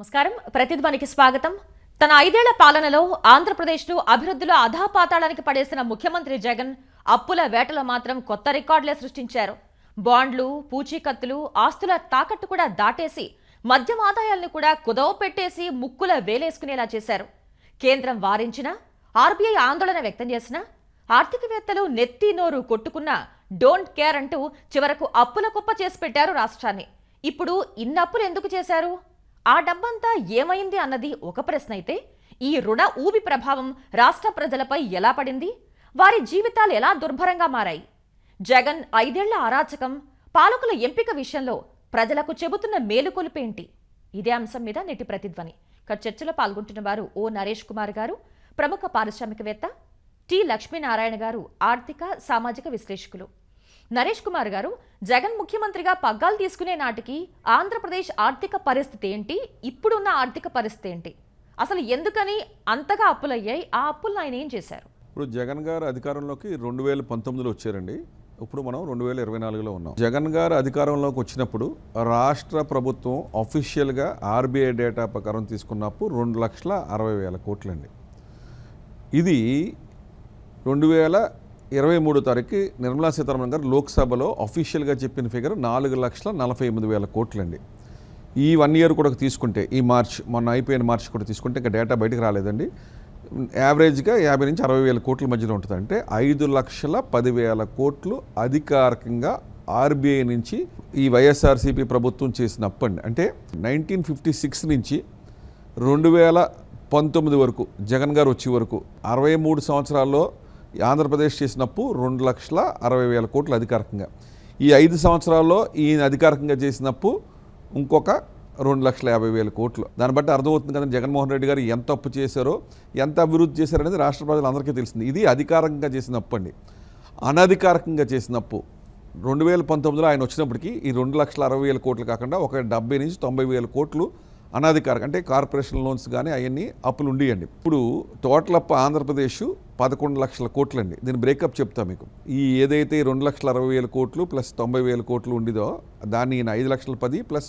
నమస్కారం. ప్రతిధ్వనికి స్వాగతం. తన ఐదేళ్ళ పాలనలో ఆంధ్రప్రదేశ్ను అభివృద్ధిలో అధాపాతాళానికి పడేసిన ముఖ్యమంత్రి జగన్ అప్పుల వేటలో మాత్రం కొత్త రికార్డులే సృష్టించారు. బాండ్లు పూచీకత్తులు ఆస్తుల తాకట్టు కూడా దాటేసి మద్యం ఆదాయాలను కూడా కుదవ పెట్టేసి ముక్కుల వేలేసుకునేలా చేశారు. కేంద్రం వారించినా ఆర్బీఐ ఆందోళన వ్యక్తం చేసినా ఆర్థికవేత్తలు నెత్తి నోరు కొట్టుకున్నా డోంట్ కేర్ అంటూ చివరకు అప్పుల కుప్ప చేసి పెట్టారు రాష్ట్రాన్ని. ఇప్పుడు ఇన్నప్పులు ఎందుకు చేశారు? ఆ డబ్బంతా ఏమైంది అన్నది ఒక ప్రశ్న అయితే ఈ రుణ ఊబి ప్రభావం రాష్ట్ర ప్రజలపై ఎలా పడింది? వారి జీవితాలు ఎలా దుర్భరంగా మారాయి? జగన్ ఐదేళ్ళ అరాచకం పాలకుల ఎంపిక విషయంలో ప్రజలకు చెబుతున్న మేలుకొలుపేంటి ఇదే అంశం మీద నేటి ప్రతిధ్వని. చర్చలో పాల్గొంటున్న వారు ఓ నరేష్ కుమార్ గారు ప్రముఖ పారిశ్రామికవేత్త టి లక్ష్మీనారాయణ గారు ఆర్థిక సామాజిక విశ్లేషకులు. నరేష్ కుమార్ గారు జగన్ ముఖ్యమంత్రిగా పగ్గాలు తీసుకునే నాటికి ఆంధ్రప్రదేశ్ ఆర్థిక పరిస్థితి ఏంటి? ఇప్పుడున్న ఆర్థిక పరిస్థితి ఏంటి? అసలు ఎందుకని అంతగా అప్పులయ్యాయి? ఆ అప్పులను ఆయన ఏం చేశారు? ఇప్పుడు జగన్ గారు అధికారంలోకి రెండు వేల పంతొమ్మిదిలో వచ్చారండి. ఇప్పుడు మనం రెండు వేల ఇరవై నాలుగులో ఉన్నాం. జగన్ గారు అధికారంలోకి వచ్చినప్పుడు రాష్ట్ర ప్రభుత్వం అఫీషియల్గా ఆర్బీఐ డేటా ప్రకారం తీసుకున్నప్పుడు రెండు లక్షల అరవై వేల కోట్లండి. ఇది రెండు వేల ఇరవై మూడో తారీఖు నిర్మలా సీతారామన్ గారు లోక్సభలో అఫీషియల్గా చెప్పిన ఫిగర్ నాలుగు లక్షల నలభై ఎనిమిది వేల కోట్లండి. ఈ వన్ ఇయర్ కూడా తీసుకుంటే ఈ మార్చ్ మొన్న అయిపోయిన మార్చ్ కూడా తీసుకుంటే ఇంకా డేటా బయటకు రాలేదండి. యావరేజ్గా యాభై నుంచి అరవై వేల కోట్ల మధ్యలో ఉంటుంది అంటే ఐదు లక్షల పదివేల కోట్లు అధికారికంగా ఆర్బీఐ నుంచి ఈ వైఎస్ఆర్సీపీ ప్రభుత్వం చేసిన అప్పండి అంటే నైన్టీన్ ఫిఫ్టీ సిక్స్ నుంచి రెండు వేల పంతొమ్మిది వరకు జగన్ గారు వచ్చే వరకు అరవై మూడు సంవత్సరాల్లో ఆంధ్రప్రదేశ్ చేసినప్పుడు రెండు లక్షల అరవై వేల కోట్లు అధికారికంగా. ఈ ఐదు సంవత్సరాల్లో ఈయన అధికారికంగా చేసినప్పు ఇంకొక రెండు లక్షల యాభై వేల కోట్లు. దాన్ని బట్టి అర్థమవుతుంది కదండి జగన్మోహన్ రెడ్డి గారు ఎంత అప్పు చేశారో ఎంత అభివృద్ధి చేశారనేది రాష్ట్ర ప్రజలందరికీ తెలిసింది. ఇది అధికారికంగా చేసిన అప్పు అండి. అనధికారికంగా చేసిన అప్పు రెండు వేల పంతొమ్మిదిలో ఆయన వచ్చినప్పటికీ ఈ రెండు లక్షల అరవై వేల కోట్లు కాకుండా ఒక డెబ్బై నుంచి తొంభై వేల కోట్లు అనధికారిక అంటే కార్పొరేషన్ లోన్స్ కానీ అవన్నీ అప్పులు ఉండేయండి. ఇప్పుడు టోటల్ ఆంధ్రప్రదేశ్ పదకొండు లక్షల కోట్లండి. దీని బ్రేకప్ చెప్తా మీకు. ఈ ఏదైతే రెండు లక్షల అరవై వేల కోట్లు ప్లస్ తొంభై వేల కోట్లు ఉండిదో దాన్ని ఈయన ఐదు లక్షల పది ప్లస్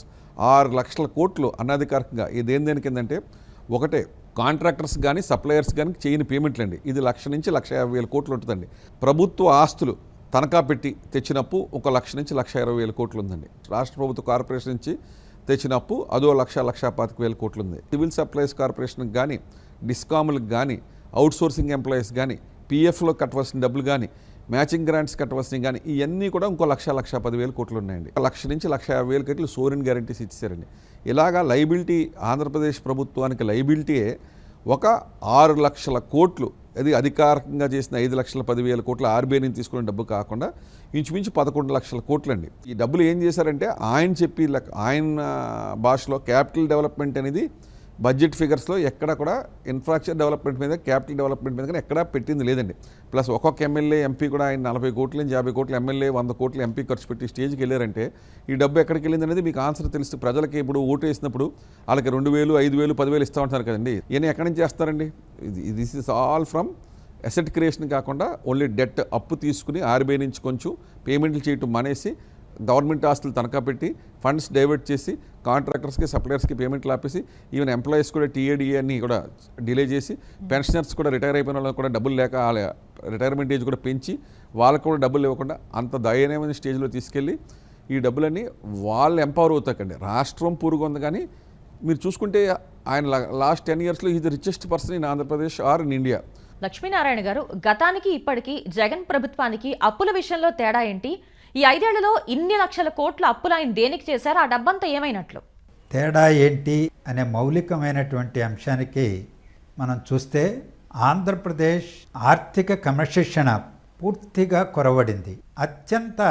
ఆరు లక్షల కోట్లు అనధికారికంగా ఇది దేనికి ఏంటంటే ఒకటే కాంట్రాక్టర్స్ కానీ సప్లయర్స్ కానీ చేయని పేమెంట్లు అండి ఇది లక్ష నుంచి లక్ష యాభై వేల కోట్లు ఉంటుందండి. ప్రభుత్వ ఆస్తులు తనఖా పెట్టి తెచ్చినప్పు ఒక లక్ష నుంచి లక్ష ఇరవై వేల కోట్లు ఉందండి. రాష్ట్ర ప్రభుత్వ కార్పొరేషన్ నుంచి తెచ్చినప్పు అదో లక్ష లక్ష పాతిక వేల కోట్లు ఉంది సివిల్ సప్లైస్ కార్పొరేషన్కి కానీ డిస్కాములకు కానీ అవుట్ సోర్సింగ్ ఎంప్లాయీస్ కానీ పీఎఫ్లో కట్టవలసిన డబ్బులు కానీ మ్యాచింగ్ గ్రాంట్స్ కట్టవలసినవి కానీ ఇవన్నీ కూడా ఇంకో లక్ష లక్ష పదివేల కోట్లు ఉన్నాయండి ఒక లక్ష నుంచి లక్ష యాభై వేల కోట్లు సోరిన్ గ్యారంటీస్ ఇచ్చారండి ఇలాగా లైబిలిటీ ఆంధ్రప్రదేశ్ ప్రభుత్వానికి లైబిలిటీయే ఒక ఆరు లక్షల కోట్లు అది అధికారికంగా చేసిన ఐదు లక్షల పదివేల కోట్ల ఆర్బీఐ నుంచి తీసుకునే డబ్బు కాకుండా ఇంచుమించు పదకొండు లక్షల కోట్లండి. ఈ డబ్బులు ఏం చేశారంటే ఆయన చెప్పి ఆయన భాషలో క్యాపిటల్ డెవలప్మెంట్ అనేది బడ్జెట్ ఫిగర్స్లో ఎక్కడ కూడా ఇన్ఫ్రాస్ట్రక్చర్ డెవలప్మెంట్ మీద క్యాపిటల్ డెవలప్మెంట్ మీద కానీ ఎక్కడా పెట్టింది లేదండి. ప్లస్ ఒక్కొక్క ఎమ్మెల్యే ఎంపీ కూడా ఆయన నలభై కోట్ల నుంచి యాభై కోట్ల ఎమ్మెల్యే వంద కోట్ల ఎంపీ ఖర్చు పెట్టి స్టేజ్కి వెళ్ళారంటే ఈ డబ్బు ఎక్కడికి వెళ్ళింది అనేది మీకు ఆన్సర్ తెలుసు. ప్రజలకి ఇప్పుడు ఓటు వేసినప్పుడు వాళ్ళకి రెండు వేలు ఐదు వేలు పదివేలు ఇస్తూ ఉంటారు కదండి. ఈయన ఎక్కడి నుంచి చేస్తారండి? ఇది this is all from asset creation కాకుండా ఓన్లీ డెట్ అప్పు తీసుకుని ఆర్బీఐ నుంచి కొంచెం పేమెంట్లు చేయటం మానేసి గవర్నమెంట్ ఆస్తులు తనఖా పెట్టి ఫండ్స్ డైవర్ట్ చేసి కాంట్రాక్టర్స్కి సప్లయర్స్కి పేమెంట్లు ఆపేసి ఈవెన్ ఎంప్లాయీస్ కూడా టీఏడిఏ అన్ని కూడా డిలే చేసి పెన్షనర్స్ కూడా రిటైర్ అయిపోయిన వాళ్ళకి కూడా డబ్బులు లేక వాళ్ళ రిటైర్మెంట్ ఏజ్ కూడా పెంచి వాళ్ళకు కూడా డబ్బులు ఇవ్వకుండా అంత దయనీయమైన స్టేజ్లో తీసుకెళ్ళి ఈ డబ్బులన్నీ వాళ్ళు ఎంపవర్ అవుతాకండి. రాష్ట్రం పురుగొంది కానీ మీరు చూసుకుంటే ఆయన లాస్ట్ టెన్ ఇయర్స్లో is the richest person in Andhra Pradesh or in India. Lakshminarayana garu గతానికి ఇప్పటికీ జగన్ ప్రభుత్వానికి అప్పుల విషయంలో తేడా ఏంటి? ఈ ఐదేళ్ళలో ఇన్ని లక్షల కోట్ల అప్పులు ఆయన దేనికి చేశారు? ఆ డబ్బంతా ఏమైనట్లు? తేడా ఏంటి అనే మౌలికమైనటువంటి అంశానికి మనం చూస్తే ఆంధ్రప్రదేశ్ ఆర్థిక క్రమశిక్షణ పూర్తిగా కొరవడింది. అత్యంత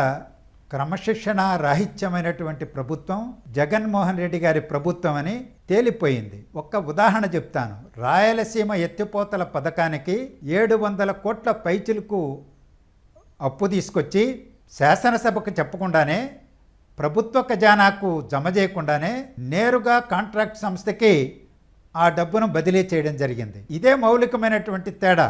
క్రమశిక్షణ రాహిత్యమైనటువంటి ప్రభుత్వం జగన్మోహన్ రెడ్డి గారి ప్రభుత్వం అని తేలిపోయింది. ఒక్క ఉదాహరణ చెప్తాను. రాయలసీమ ఎత్తిపోతల పథకానికి ఏడు వందల కోట్ల పైచిలకు అప్పు తీసుకొచ్చి శాసనసభకు చెప్పకుండానే ప్రభుత్వ ఖజానాకు జమ చేయకుండానే నేరుగా కాంట్రాక్ట్ సంస్థకి ఆ డబ్బును బదిలీ చేయడం జరిగింది. ఇదే మౌలికమైనటువంటి తేడా.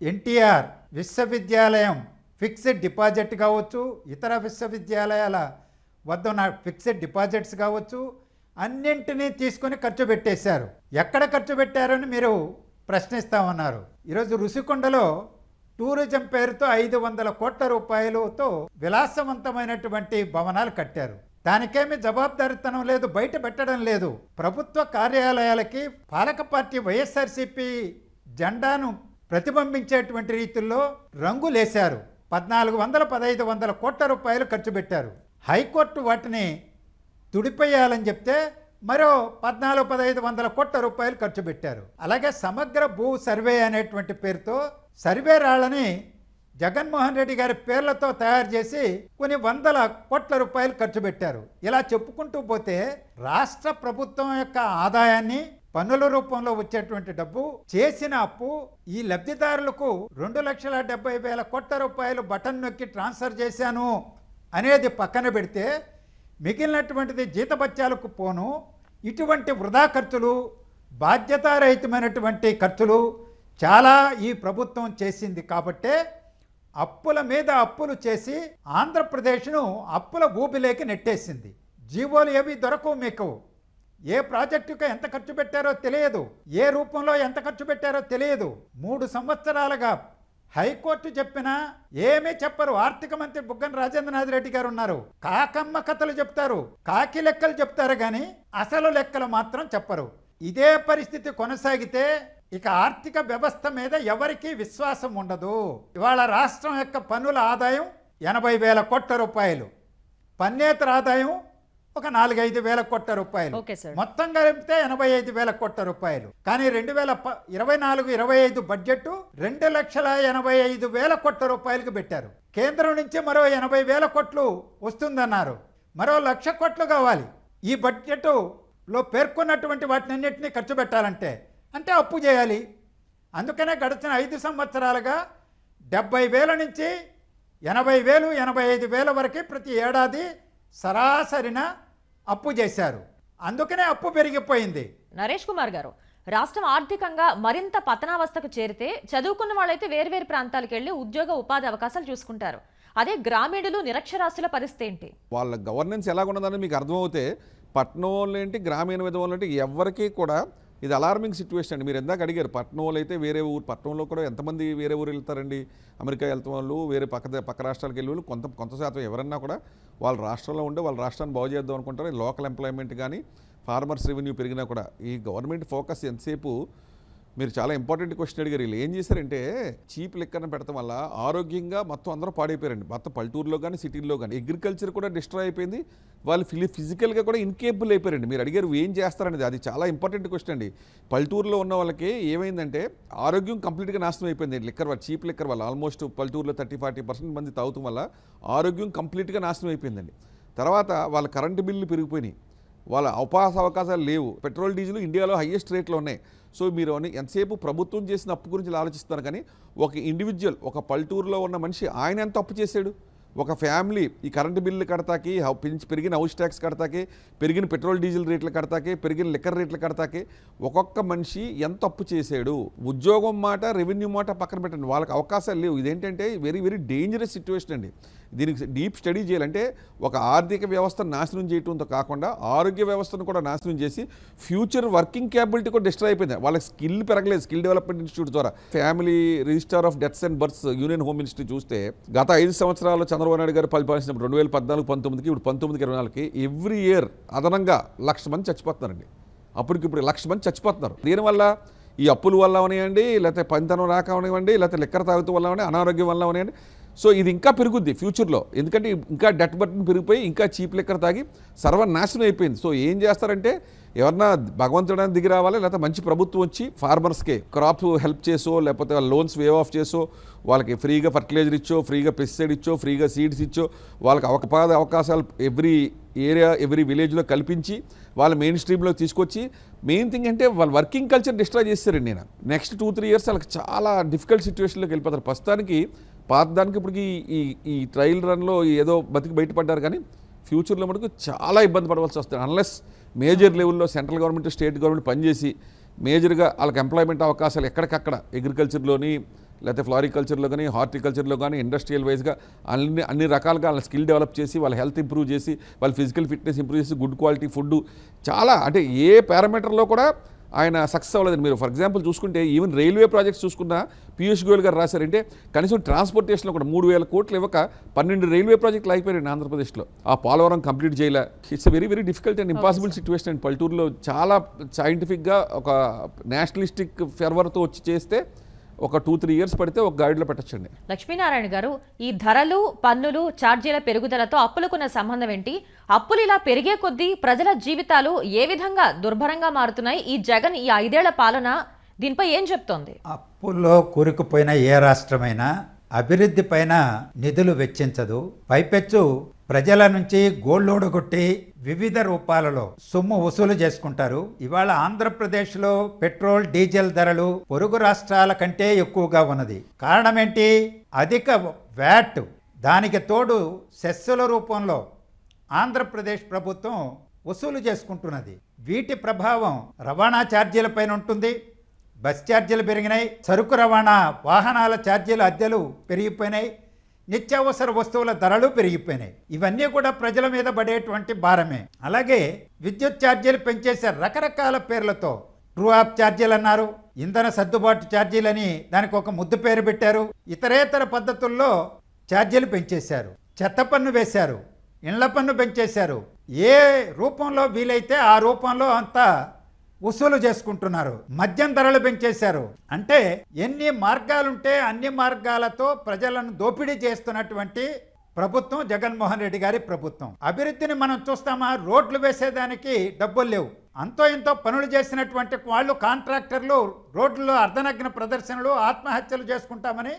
ఎన్టీఆర్ విశ్వవిద్యాలయం ఫిక్స్డ్ డిపాజిట్ కావచ్చు ఇతర విశ్వవిద్యాలయాల వద్ద ఉన్న ఫిక్స్డ్ డిపాజిట్స్ కావచ్చు అన్నింటినీ తీసుకొని ఖర్చు పెట్టేశారు. ఎక్కడ ఖర్చు పెట్టారని మీరు ప్రశ్నిస్తామన్నారు ఈరోజు రుషికొండలో టూరిజం పేరుతో ఐదు వందల కోట్ల రూపాయలతో విలాసవంతమైనటువంటి భవనాలు కట్టారు. దానికేమి జవాబుదారితనం లేదు బయట పెట్టడం లేదు. ప్రభుత్వ కార్యాలయాలకి పాలక పార్టీ వైఎస్ఆర్సీపీ జెండాను ప్రతిబింబించేటువంటి రీతుల్లో రంగులేశారు. పద్నాలుగు వందల పదహైదు వందల కోట్ల రూపాయలు ఖర్చు పెట్టారు. హైకోర్టు వాటిని తుడిపేయాలని చెప్తే మరో పద్నాలుగు పదహైదు వందల కోట్ల రూపాయలు ఖర్చు పెట్టారు. అలాగే సమగ్ర భూ సర్వే అనేటువంటి పేరుతో సర్వే రాళ్ళని జగన్మోహన్ రెడ్డి గారి పేర్లతో తయారు చేసి కొన్ని వందల కోట్ల రూపాయలు ఖర్చు పెట్టారు. ఇలా చెప్పుకుంటూ పోతే రాష్ట్ర ప్రభుత్వం యొక్క ఆదాయాన్ని పన్నుల రూపంలో వచ్చేటువంటి డబ్బు చేసిన అప్పు ఈ లబ్ధిదారులకు రెండు లక్షల డెబ్బై వేల కోట్ల రూపాయలు బటన్ నొక్కి ట్రాన్స్ఫర్ చేశాను అనేది పక్కన పెడితే మిగిలినటువంటిది జీతభత్యాలకు పోను ఇటువంటి వృధా ఖర్చులు బాధ్యతారహితమైనటువంటి ఖర్చులు చాలా ఈ ప్రభుత్వం చేసింది కాబట్టే అప్పుల మీద అప్పులు చేసి ఆంధ్రప్రదేశ్ను అప్పుల ఊబిలోకి నెట్టేసింది. జీవోలు ఏవి దొరకవు మీకు. ఏ ప్రాజెక్టుకు ఎంత ఖర్చు పెట్టారో తెలియదు. ఏ రూపంలో ఎంత ఖర్చు పెట్టారో తెలియదు. మూడు సంవత్సరాలుగా హైకోర్టు చెప్పినా ఏమీ చెప్పరు. ఆర్థిక మంత్రి బుగ్గన రాజేంద్రనాథ్ రెడ్డి గారు ఉన్నారు. కాకమ్మ కథలు చెప్తారు. కాకి లెక్కలు చెప్తారు కానీ అసలు లెక్కలు మాత్రం చెప్పరు. ఇదే పరిస్థితి కొనసాగితే ఇక ఆర్థిక వ్యవస్థ మీద ఎవరికీ విశ్వాసం ఉండదు. ఇవాళ రాష్ట్రం యొక్క పన్నుల ఆదాయం ఎనభై వేల కోట్ల రూపాయలు. పన్నేతర ఆదాయం ఒక నాలుగైదు వేల కోట్ల రూపాయలు. మొత్తం కలిపితే ఎనభై ఐదు వేల కోట్ల రూపాయలు. కానీ రెండు వేల ఇరవై నాలుగు ఇరవై ఐదు బడ్జెట్ రెండు లక్షల ఎనభై ఐదు వేల కోట్ల రూపాయలకు పెట్టారు. కేంద్రం నుంచి మరో ఎనభై వేల కోట్లు వస్తుందన్నారు. మరో లక్ష కోట్లు కావాలి. ఈ బడ్జెట్లో పేర్కొన్నటువంటి వాటినన్నింటినీ ఖర్చు పెట్టాలంటే అంటే అప్పు చేయాలి. అందుకనే గడిచిన ఐదు సంవత్సరాలుగా డెబ్బై వేల నుంచి ఎనభై వేలు ఎనభై ఐదు వేల వరకు ప్రతి ఏడాది సరాసరిన అప్పు చేశారు. అందుకనే అప్పు పెరిగిపోయింది. నరేష్ కుమార్ గారు రాష్ట్రం ఆర్థికంగా మరింత పతనావస్థకు చేరితే చదువుకున్న వాళ్ళైతే వేర్వేరు ప్రాంతాలకు వెళ్ళి ఉద్యోగ ఉపాధి అవకాశాలు చూసుకుంటారు. అదే గ్రామీణులు నిరక్షరాస్యుల పరిస్థితి ఏంటి? వాళ్ళ గవర్నెన్స్ ఎలా ఉన్నదని మీకు అర్థమవుతే పట్టణం వాళ్ళు ఏంటి గ్రామీణ విధవాళ్ళు ఏంటి ఎవరికి కూడా ఇది అలార్మింగ్ సిచ్యువేషన్ అండి. మీరు ఎందాక అడిగారు పట్టణం వాళ్ళు అయితే వేరే ఊరు పట్టణంలో కూడా ఎంతమంది వేరే ఊరు వెళ్తారండి? అమెరికా వెళ్తాం వాళ్ళు వేరే పక్క పక్క రాష్ట్రాలకు వెళ్ళి వాళ్ళు కొంత కొంత శాతం ఎవరన్నా కూడా వాళ్ళ రాష్ట్రంలో ఉండే వాళ్ళ రాష్ట్రాన్ని బాగు చేద్దాం అనుకుంటారు. లోకల్ ఎంప్లాయ్మెంట్ కానీ ఫార్మర్స్ రెవెన్యూ పెరిగినా కూడా ఈ గవర్నమెంట్ ఫోకస్ ఎంతసేపు మీరు చాలా ఇంపార్టెంట్ క్వశ్చన్ అడిగారు. వీళ్ళు ఏం చేశారంటే చీప్ లెక్కన పెడతాం వల్ల ఆరోగ్యంగా మొత్తం అందరూ పాడైపోయారండి. మొత్తం పల్లెటూరులో కానీ సిటీల్లో కానీ. అగ్రికల్చర్ కూడా డిస్ట్రాయ్ అయిపోయింది. వాళ్ళు ఫిలి ఫిజికల్గా కూడా ఇన్కేబుల్ అయిపోయారండి. మీరు అడిగారు ఏం చేస్తారనేది. అది చాలా ఇంపార్టెంట్ క్వశ్చన్ అండి. పల్లెటూరులో ఉన్న వాళ్ళకి ఏమైందంటే ఆరోగ్యం కంప్లీట్గా నాశనం అయిపోయింది. లిక్కర్ వల్ల చీప్ లిక్కర్ వల్ల ఆల్మోస్ట్ పల్లెటూరులో థర్టీ ఫార్టీ పర్సెంట్ మంది తాగుతాం వల్ల ఆరోగ్యం కంప్లీట్గా నాశనం అయిపోయిందండి. తర్వాత వాళ్ళ కరెంటు బిల్లు పెరిగిపోయినాయి. వాళ్ళ అవకాశ అవకాశాలు లేవు. పెట్రోల్ డీజిల్ ఇండియాలో హైయెస్ట్ రేట్లో ఉన్నాయి. సో మీరు ఎంతసేపు ప్రభుత్వం చేసిన అప్పు గురించి ఆలోచిస్తున్నారు కానీ ఒక ఇండివిజువల్ ఒక పల్లెటూరులో ఉన్న మనిషి ఆయన ఎంత అప్పు చేశాడు? ఒక ఫ్యామిలీ ఈ కరెంటు బిల్లు కడతాకి పెరిగిన హౌస్ ట్యాక్స్ కడతాకి పెరిగిన పెట్రోల్ డీజిల్ రేట్లు కడతాకి పెరిగిన లిక్కర్ రేట్లు కడతాకి ఒక్కొక్క మనిషి ఎంత అప్పు చేశాడు? ఉద్యోగం మాట రెవెన్యూ మాట పక్కన పెట్టండి. వాళ్ళకి అవకాశాలు లేవు. ఇదేంటంటే వెరీ వెరీ డేంజరస్ సిచ్యువేషన్ అండి. దీనికి డీప్ స్టడీ చేయాలంటే ఒక ఆర్థిక వ్యవస్థను నాశనం చేయటంతో కాకుండా ఆరోగ్య వ్యవస్థను కూడా నాశనం చేసి ఫ్యూచర్ వర్కింగ్ క్యాబిలిటీ కూడా డిస్ట్రాయ్ అయిపోయింది. వాళ్ళకి స్కిల్ పెరగలేదు. స్కిల్ డెవలప్మెంట్ ఇన్స్టిట్యూట్ ద్వారా. Family register of deaths and births union home ministry చూస్తే గత ఐదు సంవత్సరాలు చంద్రబాబు నాయుడు గారు పరిపాలించినప్పుడు రెండు వేల పద్నాలుగు పంతొమ్మిదికి ఇప్పుడు పంతొమ్మిదికి ఇరవై నాలుగుకి ఎవ్రీ ఇయర్ అదనంగా లక్ష మంది చచ్చిపోతున్నారండి. అప్పటికిప్పుడు లక్ష మంది చచ్చిపోతున్నారు. దీనివల్ల ఈ అప్పుల వల్ల అవనివ్వండి లేకపోతే పనితనం రాక అవనివ్వండి లేకపోతే లెక్కర తాగుతూ వల్ల అవని అనారోగ్యం వల్ల అవనివ్వండి సో ఇది ఇంకా పెరుగుద్ది ఫ్యూచర్లో. ఎందుకంటే ఇంకా డెట్ బర్టన్ పెరిగిపోయి ఇంకా చీప్ లెక్కర తాగి సర్వనాశనం అయిపోయింది. సో ఏం చేస్తారంటే ఎవరన్నా భగవంతుడానికి దిగి రావాలి లేకపోతే మంచి ప్రభుత్వం వచ్చి ఫార్మర్స్కే క్రాప్ హెల్ప్ చేసో లేకపోతే లోన్స్ వేవ్ ఆఫ్ చేసో వాళ్ళకి ఫ్రీగా ఫర్టిలైజర్ ఇచ్చో ఫ్రీగా పెస్టిసైడ్ ఇచ్చో ఫ్రీగా సీడ్స్ ఇచ్చో వాళ్ళకి అవకపాద అవకాశాలు ఎవ్రీ ఏరియా ఎవ్రీ విలేజ్లో కల్పించి వాళ్ళ మెయిన్ స్ట్రీమ్లో తీసుకొచ్చి మెయిన్ థింగ్ అంటే వాళ్ళ వర్కింగ్ కల్చర్ డిస్ట్రాయ్ చేస్తారండి నేను. నెక్స్ట్ టూ త్రీ ఇయర్స్ వాళ్ళకి చాలా డిఫికల్ట్ సిచ్యువేషన్లోకి వెళ్ళిపోతారు. ప్రస్తుతానికి పాత దానికి ఇప్పటికి ఈ ఈ ట్రయల్ రన్లో ఏదో బతికి బయటపడ్డారు కానీ ఫ్యూచర్లో మటుకు చాలా ఇబ్బంది పడవలసి వస్తుంది. అన్లెస్ మేజర్ లెవెల్లో సెంట్రల్ గవర్నమెంట్ స్టేట్ గవర్నమెంట్ పనిచేసి మేజర్గా వాళ్ళకి ఎంప్లాయ్మెంట్ అవకాశాలు ఎక్కడికక్కడ అగ్రికల్చర్లోని లేకపోతే ఫ్లారికల్చర్లో కానీ హార్టికల్చర్లో కానీ ఇండస్ట్రియల్ వైజ్గా అన్ని అన్ని రకాలుగా వాళ్ళ స్కిల్ డెవలప్ చేసి వాళ్ళ హెల్త్ ఇంప్రూవ్ చేసి వాళ్ళ ఫిజికల్ ఫిట్నెస్ ఇంప్రూవ్ చేసి గుడ్ క్వాలిటీ ఫుడ్ చాలా అంటే ఏ పారామీటర్లో కూడా ఆయన సక్సెస్ అవ్వలేదు మీరు ఫర్ ఎగ్జాంపుల్ చూసుకుంటే ఈవెన్ రైల్వే ప్రాజెక్ట్స్ చూసుకున్నా పీయూష్ గోయల్ గారు రాశారంటే కనీసం ట్రాన్స్పోర్టేషన్లో కూడా మూడు వేల కోట్లు ఇవ్వక పన్నెండు రైల్వే ప్రాజెక్టులు అయిపోయాయి ఆంధ్రప్రదేశ్లో. ఆ పోలవరం కంప్లీట్ చేయలే. It's very very difficult and impossible situation and పల్లెటూరులో చాలా సైంటిఫిక్గా ఒక నేషనలిస్టిక్ ఫెర్వర్తో వచ్చి చేస్తే ఒక టూ త్రీ ఇయర్స్ పడితే ఒక గైడ్లో పెట్టచ్చండి. లక్ష్మీనారాయణ గారు ఈ ధరలు పన్నులు ఛార్జీల పెరుగుదలతో అప్పులకున్న సంబంధం ఏంటి? అప్పులు ఇలా పెరిగే కొద్దీ ప్రజల జీవితాలు ఏ విధంగా దుర్భరంగా మారుతున్నాయి? ఈ జగన్ ఈ ఐదేళ్ళ పాలన దీనిపై ఏం చెప్తోంది? అప్పుల్లో కూరుకుపోయిన ఏ రాష్ట్రమైనా అభివృద్ధి పైన నిధులు వెచ్చించదు. పైపెచ్చు ప్రజల నుంచి గోల్లోడగొట్టి వివిధ రూపాలలో సొమ్ము వసూలు చేసుకుంటారు. ఇవాళ ఆంధ్రప్రదేశ్లో పెట్రోల్ డీజిల్ ధరలు పొరుగు రాష్ట్రాల కంటే ఎక్కువగా ఉన్నది. కారణం ఏంటి అధిక వ్యాట్ దానికి తోడు సెస్సుల రూపంలో ఆంధ్రప్రదేశ్ ప్రభుత్వం వసూలు చేసుకుంటున్నది. వీటి ప్రభావం రవాణా ఛార్జీలపైన ఉంటుంది. బస్ ఛార్జీలు పెరిగినాయి. సరుకు రవాణా వాహనాల ఛార్జీల అద్దెలు పెరిగిపోయినాయి. నిత్యావసర వస్తువుల ధరలు పెరిగిపోయినాయి. ఇవన్నీ కూడా ప్రజల మీద పడేటువంటి భారమే. అలాగే విద్యుత్ ఛార్జీలు పెంచేసే రకరకాల పేర్లతో ట్రూ ఆప్ ఛార్జీలు అన్నారు. ఇంధన సర్దుబాటు ఛార్జీలని దానికి ఒక ముద్దు పేరు పెట్టారు. ఇతరేతర పద్ధతుల్లో ఛార్జీలు పెంచేశారు. చెత్త పన్ను వేశారు. ఇండ్ల పన్ను పెంచేశారు. ఏ రూపంలో వీలైతే ఆ రూపంలో అంతా వసూలు చేసుకుంటున్నారు. మద్యం ధరలు పెంచేశారు. అంటే ఎన్ని మార్గాలుంటే అన్ని మార్గాలతో ప్రజలను దోపిడీ చేస్తున్నటువంటి ప్రభుత్వం జగన్మోహన్ రెడ్డి గారి ప్రభుత్వం. అభివృద్ధిని మనం చూస్తామా? రోడ్లు వేసేదానికి డబ్బులు లేవు. అంతో ఎంతో పనులు చేసినటువంటి వాళ్ళు కాంట్రాక్టర్లు రోడ్లలో అర్ధనగ్న ప్రదర్శనలు ఆత్మహత్యలు చేసుకుంటామని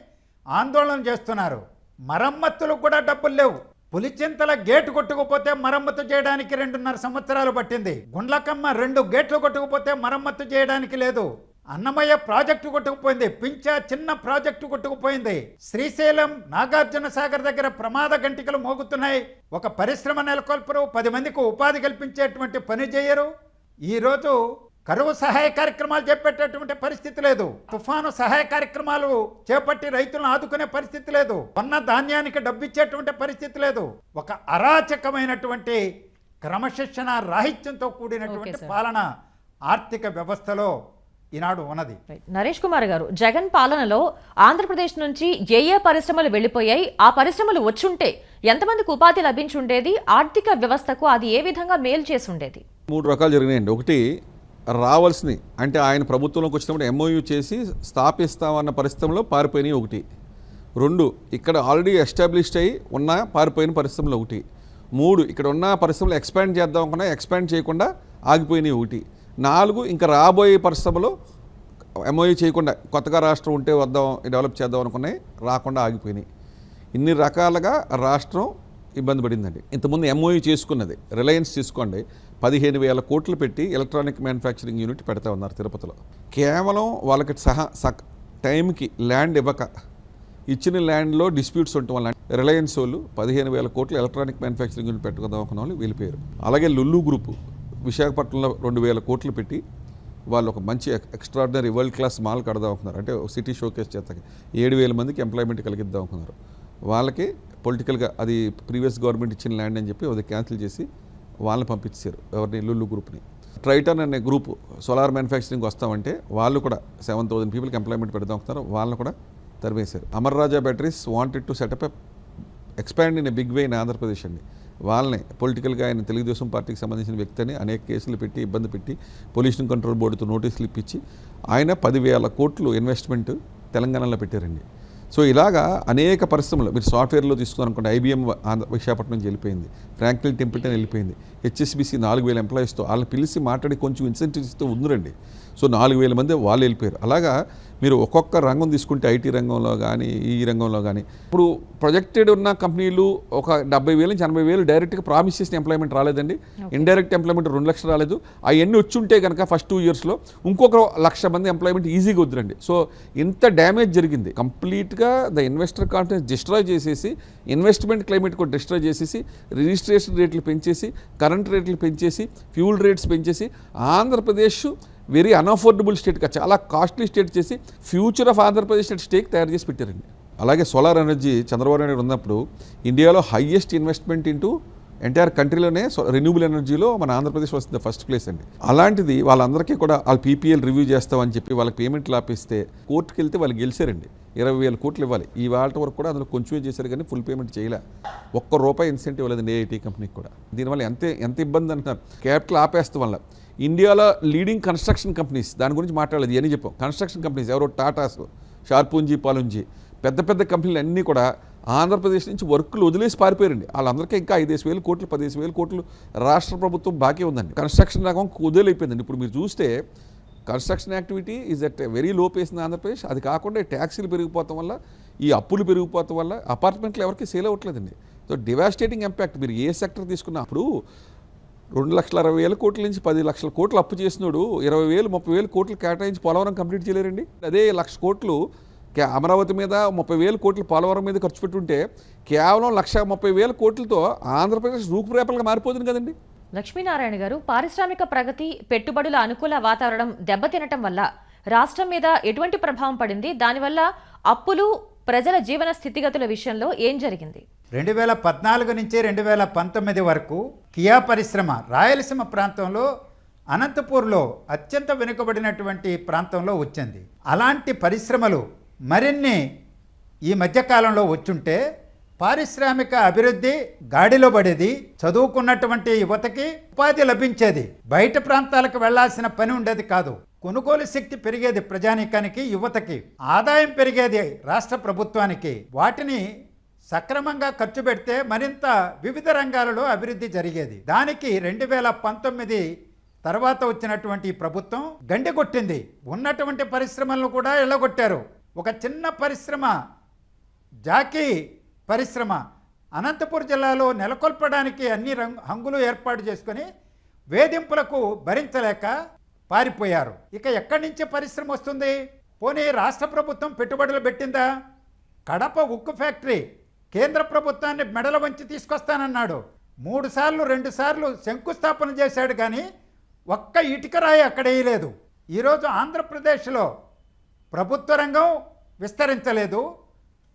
ఆందోళన చేస్తున్నారు. మరమ్మత్తులు కూడా డబ్బులు లేవు. పులిచింతల గేటు కొట్టుకుపోతే మరమ్మతు చేయడానికి రెండున్నర సంవత్సరాలు పట్టింది. గుండ్లకమ్మ రెండు గేట్లు కొట్టుకుపోతే మరమ్మతు చేయడానికి లేదు. అన్నమయ్య ప్రాజెక్టు కొట్టుకుపోయింది. పించా చిన్న ప్రాజెక్టు కొట్టుకుపోయింది. శ్రీశైలం నాగార్జున సాగర్ దగ్గర ప్రమాద గంటికలు మోగుతున్నాయి. ఒక పరిశ్రమ నెలకొల్పరు. పది మందికి ఉపాధి కల్పించేటువంటి పని చేయరు. ఈరోజు కరువు సహాయ కార్యక్రమాలు చేపట్టేటువంటి పరిస్థితి లేదు. తుఫాను సహాయ కార్యక్రమాలు చేపట్టి రైతులను ఆదుకునే పరిస్థితి లేదు. కొన్న ధాన్యానికి డబ్బు ఇచ్చేటువంటి పరిస్థితి లేదు. ఒక అరాచకమైనటువంటి క్రమశిక్షణ రాహిత్యంతో కూడినటువంటి. పాలన ఆర్థిక వ్యవస్థలో ఈనాడు ఉన్నది. నరేష్ కుమార్ గారు జగన్ పాలనలో ఆంధ్రప్రదేశ్ నుంచి ఏ ఏ పరిశ్రమలు వెళ్ళిపోయాయి ఆ పరిశ్రమలు వచ్చుంటే ఎంతమందికి ఉపాధి లభించుండేది ఆర్థిక వ్యవస్థకు అది ఏ విధంగా మేలు చేసి ఉండేది? మూడు రకాలు జరిగినాయండి. ఒకటి రావాల్సినవి. అంటే ఆయన ప్రభుత్వంలోకి వచ్చినప్పుడు ఎంఓయూ చేసి స్థాపిస్తామన్న పరిస్థితుల్లో పారిపోయినాయి ఒకటి. రెండు ఇక్కడ ఆల్రెడీ ఎస్టాబ్లిష్డ్ అయ్యి ఉన్న పారిపోయిన పరిశ్రమలు ఒకటి. మూడు ఇక్కడ ఉన్న పరిశ్రమలు ఎక్స్పాండ్ చేద్దాం అనుకున్నా ఎక్స్పాండ్ చేయకుండా ఆగిపోయినాయి ఒకటి. నాలుగు ఇంకా రాబోయే పరిశ్రమలు ఎంఓయూ చేయకుండా కొత్తగా రాష్ట్రం ఉంటే వద్దాం డెవలప్ చేద్దాం అనుకున్నాయి రాకుండా ఆగిపోయినాయి ఇన్ని రకాలుగా రాష్ట్రం ఇబ్బంది పడిందండి. ఇంతకుముందు ఎంఓయూ చేసుకున్నది రిలయన్స్ తీసుకోండి. పదిహేను వేల కోట్లు పెట్టి ఎలక్ట్రానిక్ మ్యానుఫ్యాక్చరింగ్ యూనిట్ పెడతా ఉన్నారు తిరుపతిలో. కేవలం వాళ్ళకి సహా సక్ టైంకి ల్యాండ్ ఇవ్వక ఇచ్చిన ల్యాండ్లో డిస్ప్యూట్స్ ఉండటం వల్ల రిలయన్స్ వాళ్ళు పదిహేను వేల కోట్లు ఎలక్ట్రానిక్ మ్యానుఫ్యాక్చరింగ్ యూనిట్ పెట్టుకుందాం అనుకున్న వాళ్ళు వెళ్ళిపోయారు అలాగే లుల్లు గ్రూపు విశాఖపట్నంలో రెండు వేల కోట్లు పెట్టి వాళ్ళు ఒక మంచి ఎక్స్ట్రాడినరీ వరల్డ్ క్లాస్ మాల్ కడదాం అనుకున్నారు. అంటే సిటీ షోకేస్ చేతకి ఏడు వేల మందికి ఎంప్లాయ్మెంట్ కలిగిద్దాం అనుకున్నారు. వాళ్ళకి పొలిటికల్గా అది ప్రీవియస్ గవర్నమెంట్ ఇచ్చిన ల్యాండ్ అని చెప్పి అది క్యాన్సిల్ చేసి వాళ్ళని పంపించారు. ఎవరిని? లుల్లు గ్రూప్ని. ట్రైటన్ అనే గ్రూప్ సోలార్ మ్యానుఫ్యాక్చరింగ్ వస్తామంటే వాళ్ళు కూడా సెవెన్ థౌసండ్ పీపుల్కి ఎంప్లాయ్మెంట్ పెడదాం వాళ్ళని కూడా తరివేశారు. Amara Raja batteries wanted to set up expand in a big way in Andhra Pradesh అండి. వాళ్ళని పొలిటికల్గా ఆయన తెలుగుదేశం పార్టీకి సంబంధించిన వ్యక్తి అని అనేక కేసులు పెట్టి ఇబ్బంది పెట్టి పొల్యూషన్ కంట్రోల్ బోర్డుతో నోటీసులు ఇప్పించి ఆయన పదివేల కోట్లు ఇన్వెస్ట్మెంట్ తెలంగాణలో పెట్టారండి. సో ఇలాగా అనేక పరిశ్రమలు మీరు సాఫ్ట్వేర్లో తీసుకున్నారనుకోండి ఐబీఎం ఆంధ్ర విశాఖపట్నం నుంచి వెళ్ళిపోయింది ఫ్రాంక్లిన్ టెంపుల్టన్ వెళ్ళిపోయింది హెచ్ఎస్బిసి నాలుగు వేల ఎంప్లాయీస్తో వాళ్ళని పిలిచి మాట్లాడి కొంచెం ఇన్సెంటివ్స్ ఇస్తూ ఉందిరండి. సో నాలుగు వేల మంది వాళ్ళు వెళ్ళిపోయారు. అలాగా మీరు ఒక్కొక్క రంగం తీసుకుంటే ఐటీ రంగంలో కానీ ఈ రంగంలో కానీ ఇప్పుడు ప్రొజెక్టెడ్ ఉన్న కంపెనీలు ఒక డెబ్బై వేల నుంచి ఎనభై వేలు డైరెక్ట్గా ప్రామిస్ చేసిన ఎంప్లాయ్మెంట్ రాలేదండి. ఇండైరెక్ట్ ఎంప్లాయ్మెంట్ రెండు లక్షలు రాలేదు. అవన్నీ వచ్చి ఉంటే కనుక ఫస్ట్ టూ ఇయర్స్లో ఇంకొక లక్ష మంది ఎంప్లాయ్మెంట్ ఈజీగా వద్దురండి. సో ఇంత డ్యామేజ్ జరిగింది. కంప్లీట్గా ద ఇన్వెస్టర్ కాన్ఫిడెన్స్ డిస్ట్రాయ్ చేసేసి ఇన్వెస్ట్మెంట్ క్లైమేట్ కూడా డిస్ట్రాయ్ చేసేసి రిజిస్ట్రేషన్ రేట్లు పెంచేసి కరెంట్ రేట్లు పెంచేసి ఫ్యూల్ రేట్స్ పెంచేసి ఆంధ్రప్రదేశ్ వెరీ అన్అఫోర్డబుల్ స్టేట్గా చాలా కాస్ట్లీ స్టేట్ చేసి ఫ్యూచర్ ఆఫ్ ఆంధ్రప్రదేశ్ స్టేట్ తయారు చేసి పెట్టారండి. అలాగే సోలార్ ఎనర్జీ చంద్రబాబు నాయుడు ఉన్నప్పుడు ఇండియాలో హైయెస్ట్ ఇన్వెస్ట్మెంట్ ఇంటూ ఎంటైర్ కంట్రీలోనే రెన్యూబుల్ ఎనర్జీలో మన ఆంధ్రప్రదేశ్ వస్తుంది ఫస్ట్ ప్లేస్ అండి. అలాంటిది వాళ్ళందరికీ కూడా వాళ్ళు పీపీఎల్ రివ్యూ చేస్తామని చెప్పి వాళ్ళకి పేమెంట్లు ఆపిస్తే కోర్టుకి వెళ్తే వాళ్ళు గెలిచారండి. ఇరవై వేల కోట్లు ఇవ్వాలి. ఈ వాళ్ళ వరకు కూడా అందులో కొంచెమే చేశారు కానీ ఫుల్ పేమెంట్ చేయలే. ఒక్క రూపాయి ఇన్సెంటివ్ ఇవ్వలేదు ఏఐటీ కంపెనీకి కూడా. దీనివల్ల ఎంత ఎంత ఇబ్బంది అంటున్నారు. క్యాపిటల్ ఆపేస్తాం వల్ల ఇండియాలో లీడింగ్ కన్స్ట్రక్షన్ కంపెనీస్ దాని గురించి మాట్లాడలేదు ఇవన్నీ చెప్పాం. కన్స్ట్రక్షన్ కంపెనీస్ ఎవరో టాటాస్ షార్పుంజీ పాలుంజీ పెద్ద పెద్ద కంపెనీలు అన్నీ కూడా ఆంధ్రప్రదేశ్ నుంచి వర్కులు వదిలేసి పారిపోయారండి. వాళ్ళందరికీ ఇంకా ఐదేసి వేలు కోట్లు పదిహేను వేలు కోట్లు రాష్ట్ర ప్రభుత్వం బాకీ ఉందండి. కన్స్ట్రక్షన్ రంగం కుదేలైపోయిందండి. ఇప్పుడు మీరు చూస్తే construction activity is at very low pace in Andhra Pradesh అది కాకుండా ట్యాక్సీలు పెరిగిపోవటం వల్ల ఈ అప్పులు పెరిగిపోవటం వల్ల అపార్ట్మెంట్లు ఎవరికి సేల్ అవ్వట్లేదండి. సో డివాస్టేటింగ్ ఇంపాక్ట్ మీరు ఏ సెక్టర్ తీసుకున్నప్పుడు రెండు లక్షల అరవై వేల కోట్ల నుంచి పది లక్షల కోట్లు అప్పు చేసినాడు ఇరవై వేలు ముప్పై వేలు కోట్లు కేటాయించి పోలవరం కంప్లీట్ చేయలేరండి. అదే లక్ష కోట్లు కే- అమరావతి మీద ముప్పై వేల కోట్లు పోలవరం మీద ఖర్చు పెట్టుంటే కేవలం లక్ష ముప్పై వేల కోట్లతో ఆంధ్రప్రదేశ్ రూపురేపలుగా మారిపోతుంది కదండి. లక్ష్మీనారాయణ గారు పారిశ్రామిక ప్రగతి పెట్టుబడుల అనుకూల వాతావరణం దెబ్బతినటం వల్ల రాష్ట్రం మీద ఎటువంటి ప్రభావం పడింది? దానివల్ల అప్పులు ప్రజల జీవన స్థితిగతుల విషయంలో ఏం జరిగింది? రెండు వేల పద్నాలుగు నుంచి రెండు వేల పంతొమ్మిది వరకు కియా పరిశ్రమ రాయలసీమ ప్రాంతంలో అనంతపూర్లో అత్యంత వెనుకబడినటువంటి ప్రాంతంలో వచ్చింది. అలాంటి పరిశ్రమలు మరిన్ని ఈ మధ్యకాలంలో వచ్చుంటే పారిశ్రామిక అభివృద్ధి గాడిలో పడేది చదువుకున్నటువంటి యువతకి ఉపాధి లభించేది. బయట ప్రాంతాలకు వెళ్ళాల్సిన పని ఉండేది కాదు. కొనుగోలు శక్తి పెరిగేది ప్రజానీకానికి యువతకి. ఆదాయం పెరిగేది రాష్ట్ర ప్రభుత్వానికి. వాటిని సక్రమంగా ఖర్చు పెడితే మరింత వివిధ రంగాలలో అభివృద్ధి జరిగేది. దానికి రెండు వేల పంతొమ్మిది తర్వాత వచ్చినటువంటి ప్రభుత్వం గండి కొట్టింది. ఉన్నటువంటి పరిశ్రమలను కూడా ఎళ్ళగొట్టారు. ఒక చిన్న పరిశ్రమ జాకీ పరిశ్రమ అనంతపురం జిల్లాలో నెలకొల్పడానికి అన్ని రంగు హంగులు ఏర్పాటు చేసుకొని వేధింపులకు భరించలేక పారిపోయారు. ఇక ఎక్కడి నుంచి పరిశ్రమ వస్తుంది? పోనీ రాష్ట్ర ప్రభుత్వం పెట్టుబడులు పెట్టిందా? కడప ఉక్కు ఫ్యాక్టరీ కేంద్ర ప్రభుత్వాన్ని మెడల వంచి తీసుకొస్తానన్నాడు. మూడు సార్లు రెండు సార్లు శంకుస్థాపన చేశాడు కానీ ఒక్క ఇటుక రాయి అక్కడ వేయలేదు. ఈరోజు ఆంధ్రప్రదేశ్లో ప్రభుత్వ రంగం విస్తరించలేదు.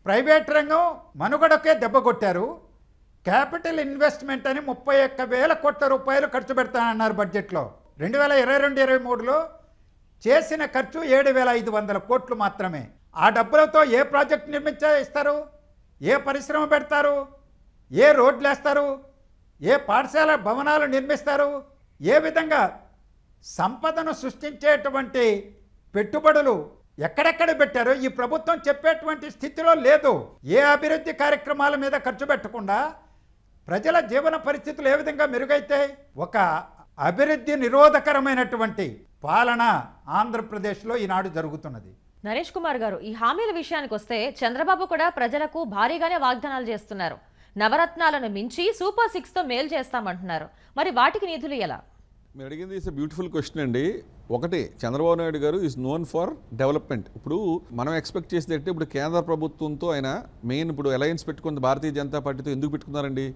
ప్రైవేట్ రంగం మనుగడకే దెబ్బ కొట్టారు. క్యాపిటల్ ఇన్వెస్ట్మెంట్ అని ముప్పై ఒక్క వేల కోట్ల రూపాయలు ఖర్చు పెడతానన్నారు బడ్జెట్లో. రెండు వేల ఇరవై రెండు ఇరవై మూడులో చేసిన ఖర్చు ఏడు వేల ఐదు వందల కోట్లు మాత్రమే. ఆ డబ్బులతో ఏ ప్రాజెక్ట్ నిర్మించే ఇస్తారు ఏ పరిశ్రమ పెడతారు? ఏ రోడ్లు వేస్తారు ఏ పాఠశాల భవనాలు నిర్మిస్తారు? ఏ విధంగా సంపదను సృష్టించేటువంటి పెట్టుబడులు ఎక్కడెక్కడ పెట్టారో ఈ ప్రభుత్వం చెప్పేటువంటి స్థితిలో లేదు. ఏ అభివృద్ధి కార్యక్రమాల మీద ఖర్చు పెట్టకుండా ప్రజల జీవన పరిస్థితులు ఏ విధంగా మెరుగైతే ఒక అభివృద్ధి నిరోధకరమైనటువంటి పాలన ఆంధ్రప్రదేశ్లో ఈనాడు జరుగుతున్నది. నరేష్ కుమార్ గారు ఈ హామీల విషయానికి వస్తే చంద్రబాబు కూడా ప్రజలకు భారీగానే వాగ్దానాలు చేస్తున్నారు. నవరత్నాలను మించి సూపర్ సిక్స్తో మేలు చేస్తామంటున్నారు. మరి వాటికి నిధులు ఎలా? మీరు అడిగింది ఇస్ బ్యూటిఫుల్ క్వశ్చన్ అండి. ఒకటి Chandrababu Naidu garu is known for development. ఇప్పుడు మనం ఎక్స్పెక్ట్ చేసేది అంటే ఇప్పుడు కేంద్ర ప్రభుత్వంతో ఆయన మెయిన్ ఇప్పుడు అలయన్స్ పెట్టుకుంది భారతీయ జనతా పార్టీతో ఎందుకు పెట్టుకున్నారండి?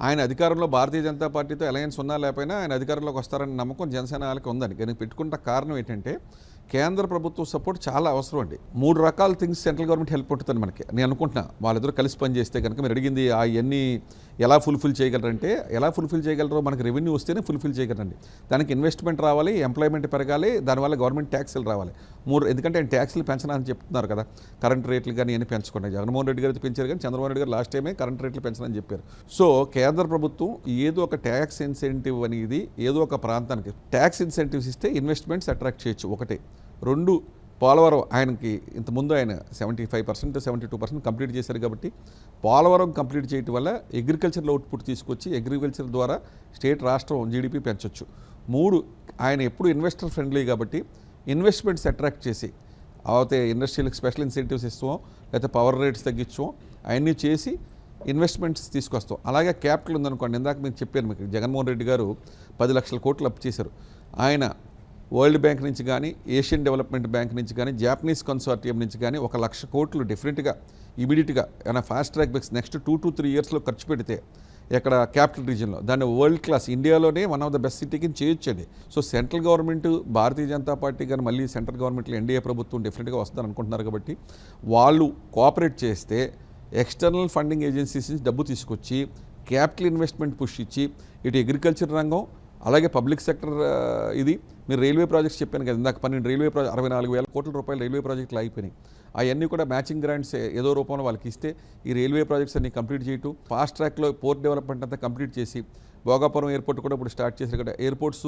ఆయన అధికారంలో భారతీయ జనతా పార్టీతో అలయన్స్ ఉన్నా లేకపోయినా ఆయన అధికారంలోకి వస్తారని నమ్మకం జనసేన వాళ్ళకి ఉందండి. కానీ పెట్టుకున్న కారణం ఏంటంటే కేంద్ర ప్రభుత్వ సపోర్ట్ చాలా అవసరం అండి. మూడు రకాల థింగ్స్ సెంట్రల్ గవర్నమెంట్ హెల్ప్ ఉంటుంది మనకి. నేను అనుకుంటున్నా వాళ్ళిద్దరూ కలిసి పనిచేస్తే కనుక మీరు అడిగింది ఆ ఇవన్నీ ఎలా ఫుల్ఫిల్ చేయగలరంటే ఎలా ఫుల్ఫిల్ చేయగలరో మనకి రెవెన్యూ వస్తేనే ఫుల్ఫిల్ చేయగలరండి. దానికి ఇన్వెస్ట్మెంట్ రావాలి ఎంప్లాయ్మెంట్ పెరగాలి దానివల్ల గవర్నమెంట్ ట్యాక్స్లు రావాలి. మూడు ఎందుకంటే ఆయన ట్యాక్స్లు పెంచనని చెప్తున్నారు కదా. కరెంట్ రేట్లు కానీ ఇవన్నీ పెంచుకున్నాయి. జగన్మోహన్ రెడ్డి గారు పెంచారు కానీ చంద్రబాబు నాయుడు గారు లాస్ట్ టైమే కరెంట్ రేట్లు పెంచనని చెప్పారు. సో కేంద్ర ప్రభుత్వం ఏదో ఒక ట్యాక్స్ ఇన్సెంటివ్ అనేది ఏదో ఒక ప్రాంతానికి ట్యాక్స్ ఇన్సెంటివ్స్ ఇస్తే ఇన్వెస్ట్మెంట్స్ అట్రాక్ట్ చేయొచ్చు. ఒకటి. రెండు పోలవరం ఆయనకి ఇంతకుముందు ఆయన seventy five percent seventy two percent complete చేశారు కాబట్టి పోలవరం కంప్లీట్ చేయటం వల్ల అగ్రికల్చర్లో అవుట్పుట్ తీసుకొచ్చి అగ్రికల్చర్ ద్వారా స్టేట్ రాష్ట్రం జీడిపి పెంచొచ్చు. మూడు ఆయన ఎప్పుడు ఇన్వెస్టర్ ఫ్రెండ్లీ కాబట్టి ఇన్వెస్ట్మెంట్స్ అట్రాక్ట్ చేసి అయితే ఇండస్ట్రీలకు స్పెషల్ ఇన్సెంటివ్స్ ఇస్తాం లేకపోతే పవర్ రేట్స్ తగ్గించాం అవన్నీ చేసి ఇన్వెస్ట్మెంట్స్ తీసుకొస్తాం. అలాగే క్యాపిటల్ ఉందనుకోండి ఇందాక మీకు చెప్పాను మీకు జగన్మోహన్ రెడ్డి గారు పది లక్షల కోట్లు అప్పు చేశారు. ఆయన వరల్డ్ బ్యాంక్ నుంచి కానీ ఏషియన్ డెవలప్మెంట్ బ్యాంక్ నుంచి కానీ జాపనీస్ కన్సార్టియం నుంచి కానీ ఒక లక్ష కోట్లు డిఫరెంట్గా ఇమీడియట్గా ఏమైనా ఫాస్ట్ ట్రాక్ బెక్స్ నెక్స్ట్ టూ టు త్రీ ఇయర్స్లో ఖర్చు పెడితే ఇక్కడ క్యాపిటల్ రీజన్లో దాన్ని వరల్డ్ క్లాస్ ఇండియాలోనే వన్ ఆఫ్ ద బెస్ట్ సిటీకి చేయొచ్చండి. So central government Bharatiya Janata Party కానీ మళ్ళీ సెంట్రల్ గవర్నమెంట్లో ఎన్డీఏ ప్రభుత్వం డెఫినెట్గా వస్తుందని అనుకుంటున్నారు కాబట్టి వాళ్ళు కోఆపరేట్ చేస్తే ఎక్స్టర్నల్ ఫండింగ్ ఏజెన్సీస్ నుంచి డబ్బు తీసుకొచ్చి క్యాపిటల్ ఇన్వెస్ట్మెంట్ పుష్ ఇచ్చి ఇటు అగ్రికల్చర్ రంగం అలాగే పబ్లిక్ సెక్టర్ ఇది మీరు రైల్వే ప్రాజెక్ట్స్ చెప్పాను కదా ఇందాక పన్నెండు రైల్వే ప్రాజెక్ట్ అరవై నాలుగు వేల కోట్ల రూపాయలు రైల్వే ప్రాజెక్టులు అయిపోయినాయి. అవన్నీ కూడా మ్యాచింగ్ గ్రాంట్స్ ఏదో రూపంలో వాళ్ళకి ఇస్తే ఈ రైల్వే ప్రాజెక్ట్స్ అన్ని కంప్లీట్ చేయటం ఫాస్ట్ ట్రాక్లో పోర్ట్ డెవలప్మెంట్ అంతా కంప్లీట్ చేసి భోగాపురం ఎయిర్పోర్ట్ కూడా ఇప్పుడు స్టార్ట్ చేశారు కదా ఎయిర్పోర్ట్స్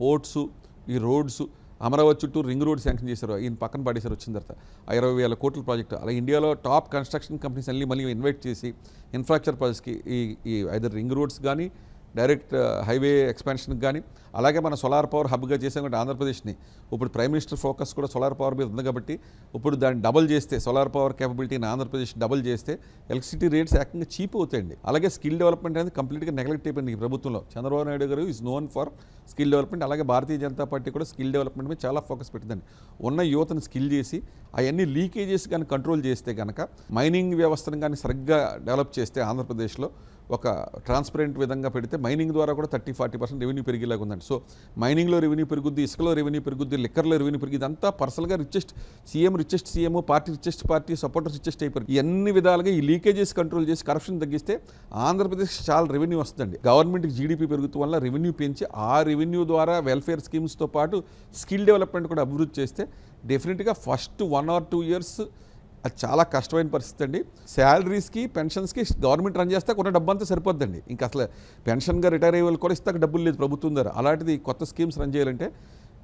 పోర్ట్స్ ఈ రోడ్స్ అమరావతి చుట్టూ రింగ్ రోడ్ శాంక్షన్ చేశారు ఈయన పక్కన పడేశారు వచ్చిన తర్వాత. ఆ ఇరవై వేల కోట్ల ప్రాజెక్ట్ అలా ఇండియాలో టాప్ కన్స్ట్రక్షన్ కంపెనీస్ అన్ని మళ్ళీ ఇన్వైట్ చేసి ఇన్ఫ్రాస్ట్రక్చర్ ప్రాజెక్ట్స్కి ఈ ఈ ఐదర్ రింగ్ రోడ్స్ కానీ డైరెక్ట్ హైవే ఎక్స్పాన్షన్కి కానీ అలాగే మన సోలార్ పవర్ హబ్గా చేసాం కాబట్టి ఆంధ్రప్రదేశ్ని. ఇప్పుడు ప్రైమ్ మినిస్టర్ ఫోకస్ కూడా సోలార్ పవర్ మీద ఉంది కాబట్టి ఇప్పుడు దాన్ని డబల్ చేస్తే సోలార్ పవర్ కేపబిలిటీని ఆంధ్రప్రదేశ్ డబల్ చేస్తే ఎలక్ట్రిసిటీ రేట్స్ ఏకంగా చీప్ అవుతాయండి. అలాగే స్కిల్ డెవలప్మెంట్ అనేది కంప్లీట్గా నెగ్లెక్ట్ అయిపోయింది ఈ ప్రభుత్వంలో. Chandrababu Naidu garu is known for skill development అలాగే భారతీయ జనతా పార్టీ కూడా స్కిల్ డెవలప్మెంట్ మీద చాలా ఫోకస్ పెట్టిందండి. ఉన్న యువతను స్కిల్ చేసి అవన్నీ లీకేజెస్ కానీ కంట్రోల్ చేస్తే కనుక మైనింగ్ వ్యవస్థను కానీ సరిగ్గా డెవలప్ చేస్తే ఆంధ్రప్రదేశ్లో ఒక ట్రాన్స్పరెంట్ విధంగా పెడితే మైనింగ్ ద్వారా కూడా థర్టీ ఫార్టీ పర్సెంట్ రెవెన్యూ పెరిగేలాగా ఉందండి. సో మైనింగ్లో రెవెన్యూ పెరుగుద్ది ఇసుకలో రెవెన్యూ పెరుగుద్ది లిక్కర్లో రెవెన్యూ పెరిగింది అంతా పర్సనల్గా richest CM richest CM party richest party supporters richest అయిపోయారు ఇవన్నీ విధాలుగా ఈ లీకేజెస్ కంట్రోల్ చేసి కరప్షన్ తగ్గిస్తే ఆంధ్రప్రదేశ్ చాలా రెవెన్యూ వస్తుందండి. గవర్నమెంట్కి జీడీపీ పెరుగుతూ వల్ల రెవెన్యూ పెంచి ఆ రెవెన్యూ ద్వారా వెల్ఫేర్ స్కీమ్స్తో పాటు స్కిల్ డెవలప్మెంట్ కూడా అభివృద్ధి చేస్తే డెఫినెట్గా first one or two years అది చాలా కష్టమైన పరిస్థితి అండి. శాలరీస్కి పెన్షన్స్కి గవర్నమెంట్ రన్ చేస్తే కొన్ని డబ్బు అంతా సరిపోద్దండి. ఇంకా అసలు పెన్షన్గా రిటైర్ అయ్యే వాళ్ళు కూడా ఇస్తాక డబ్బులు లేదు ప్రభుత్వం ద్వారా. అలాంటిది కొత్త స్కీమ్స్ రన్ చేయాలంటే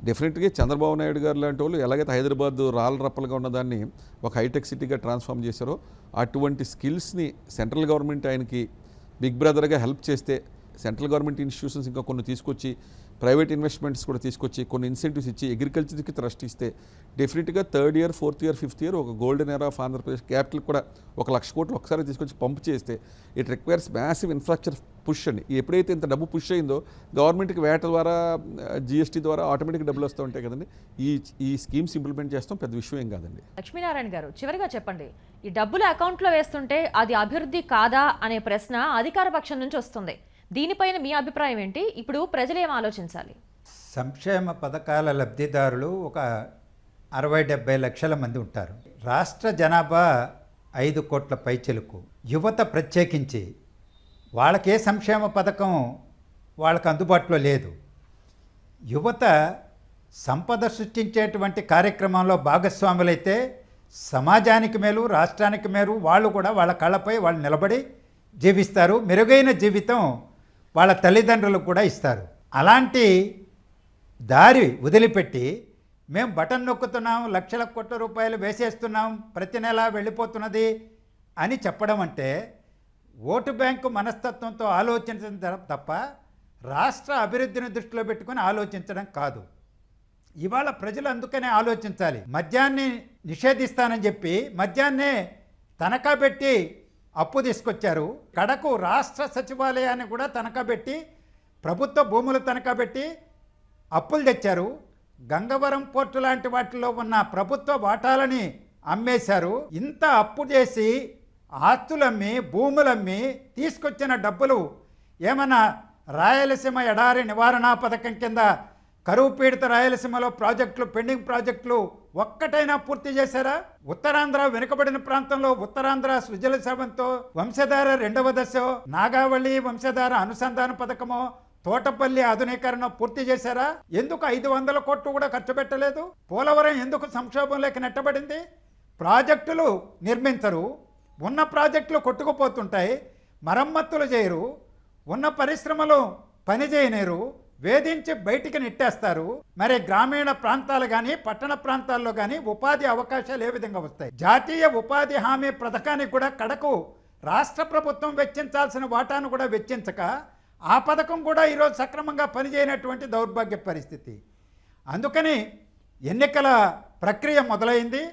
డెఫినెట్గా చంద్రబాబు నాయుడు గారు లాంటి వాళ్ళు ఎలాగైతే హైదరాబాద్ రాళ్ళ రప్పలుగా ఉన్నదాన్ని ఒక హైటెక్ సిటీగా ట్రాన్స్ఫార్మ్ చేశారో అటువంటి స్కిల్స్ని సెంట్రల్ గవర్నమెంట్ ఆయనకి బిగ్ బ్రదర్గా హెల్ప్ చేస్తే సెంట్రల్ గవర్నమెంట్ ఇన్స్టిట్యూషన్స్ ఇంకా కొన్ని తీసుకొచ్చి ప్రైవేట్ ఇన్వెస్ట్మెంట్స్ కూడా తీసుకొచ్చి కొన్ని ఇన్సెంటివ్స్ ఇచ్చి అగ్రికల్చర్కి ట్రస్ట్ ఇస్తే డెఫినెట్గా third year fourth year fifth year ఒక golden era of Andhra Pradesh capital కూడా ఒక లక్ష కోట్లు ఒకసారి తీసుకొచ్చి పంప్ చేస్తే it requires massive infrastructure push అండి ఎప్పుడైతే ఇంత డబ్బు పుష్ అయిందో గవర్నమెంట్కి వేట ద్వారా జిఎస్టీ ద్వారా ఆటోమేటిక్ డబ్బులు వస్తూ ఉంటాయి కదండి. ఈ ఈ స్కీమ్స్ ఇంప్లిమెంట్ చేస్తాం పెద్ద విషయం ఏం కాదండి. లక్ష్మీనారాయణ గారు చివరిగా చెప్పండి. ఈ డబ్బులు అకౌంట్లో వేస్తుంటే అది అభివృద్ధి కాదా అనే ప్రశ్న అధికార పక్షం నుంచి వస్తుంది. దీనిపైన మీ అభిప్రాయం ఏంటి? ఇప్పుడు ప్రజలు ఏం ఆలోచించాలి? సంక్షేమ పథకాల లబ్ధిదారులు ఒక అరవై డెబ్బై లక్షల మంది ఉంటారు. రాష్ట్ర జనాభా ఐదు కోట్ల పైచెలకు యువత ప్రత్యేకించి వాళ్ళకే సంక్షేమ పథకం వాళ్ళకు అందుబాటులో లేదు. యువత సంపద సృష్టించేటువంటి కార్యక్రమంలో భాగస్వాములైతే సమాజానికి మేలు రాష్ట్రానికి మేలు వాళ్ళు కూడా వాళ్ళ కళ్ళపై వాళ్ళు నిలబడి జీవిస్తారు. మెరుగైన జీవితం వాళ్ళ తల్లిదండ్రులకు కూడా ఇస్తారు. అలాంటి దారి వదిలిపెట్టి మేము బటన్ నొక్కుతున్నాం లక్షల కోట్ల రూపాయలు వేసేస్తున్నాం ప్రతి నెల వెళ్ళిపోతున్నది అని చెప్పడం అంటే ఓటు బ్యాంకు మనస్తత్వంతో ఆలోచించడం తప్ప రాష్ట్ర అభివృద్ధిని దృష్టిలో పెట్టుకొని ఆలోచించడం కాదు. ఇవాళ ప్రజలు అందుకనే ఆలోచించాలి. మద్యాన్ని నిషేధిస్తానని చెప్పి మద్యాన్నే తనఖా పెట్టి అప్పు తీసుకొచ్చారు. కడకు రాష్ట్ర సచివాలయాన్ని కూడా తనఖా పెట్టి ప్రభుత్వ భూములు తనఖా పెట్టి అప్పులు తెచ్చారు. గంగవరం పోర్టు లాంటి వాటిలో ఉన్న ప్రభుత్వ వాటాలని అమ్మేశారు. ఇంత అప్పు చేసి ఆస్తులమ్మి భూములమ్మి తీసుకొచ్చిన డబ్బులు ఏమైనా రాయలసీమ ఎడారి నివారణ పథకం కింద కరువు పీడిత రాయలసీమలో ప్రాజెక్టులు పెండింగ్ ప్రాజెక్టులు ఒక్కటైనా పూర్తి చేశారా? ఉత్తరాంధ్ర వెనుకబడిన ప్రాంతంలో ఉత్తరాంధ్ర సృజల సేవంతో వంశధార రెండవ దశ నాగావళి వంశధార అనుసంధాన పథకమో తోటపల్లి ఆధునీకరణ పూర్తి చేశారా? ఎందుకు ఐదు వందల కోట్లు కూడా ఖర్చు పెట్టలేదు? పోలవరం ఎందుకు సంక్షోభంలోకి నెట్టబడింది? ప్రాజెక్టులు నిర్మించరు ఉన్న ప్రాజెక్టులు కొట్టుకుపోతుంటాయి మరమ్మతులు చేయరు ఉన్న పరిశ్రమలు పని చేయనేరు వేధించి బయటికి నెట్టేస్తారు. మరి గ్రామీణ ప్రాంతాలు కానీ పట్టణ ప్రాంతాల్లో కానీ ఉపాధి అవకాశాలు ఏ విధంగా వస్తాయి? జాతీయ ఉపాధి హామీ పథకానికి కూడా కడకు. రాష్ట్ర ప్రభుత్వం వెచ్చించాల్సిన వాటాను కూడా వెచ్చించక ఆ పథకం కూడా ఈరోజు సక్రమంగా పనిచేయనటువంటి దౌర్భాగ్య పరిస్థితి. అందుకని ఎన్నికల ప్రక్రియ మొదలైంది.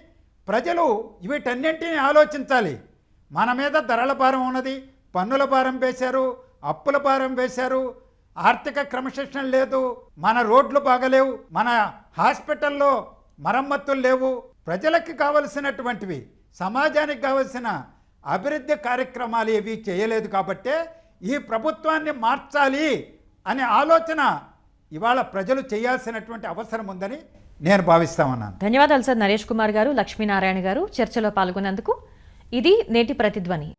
ప్రజలు వీటన్నింటినీ ఆలోచించాలి. మన మీద ధరల భారం ఉన్నది. పన్నుల భారం వేశారు. అప్పుల భారం వేశారు. ఆర్థిక క్రమశిక్షణ లేదు మన రోడ్లు బాగలేవు మన హాస్పిటల్లో మరమ్మతులు లేవు. ప్రజలకు కావలసినటువంటివి సమాజానికి కావలసిన అభివృద్ధి కార్యక్రమాలు ఏవి చేయలేదు కాబట్టే ఈ ప్రభుత్వాన్ని మార్చాలి అనే ఆలోచన ఇవాళ ప్రజలు చేయాల్సినటువంటి అవసరం ఉందని నేను భావిస్తామన్నాను ధన్యవాదాలు సార్ నరేష్ కుమార్ గారు లక్ష్మీనారాయణ గారు చర్చలో పాల్గొన్నందుకు. ఇది నేటి ప్రతిధ్వని.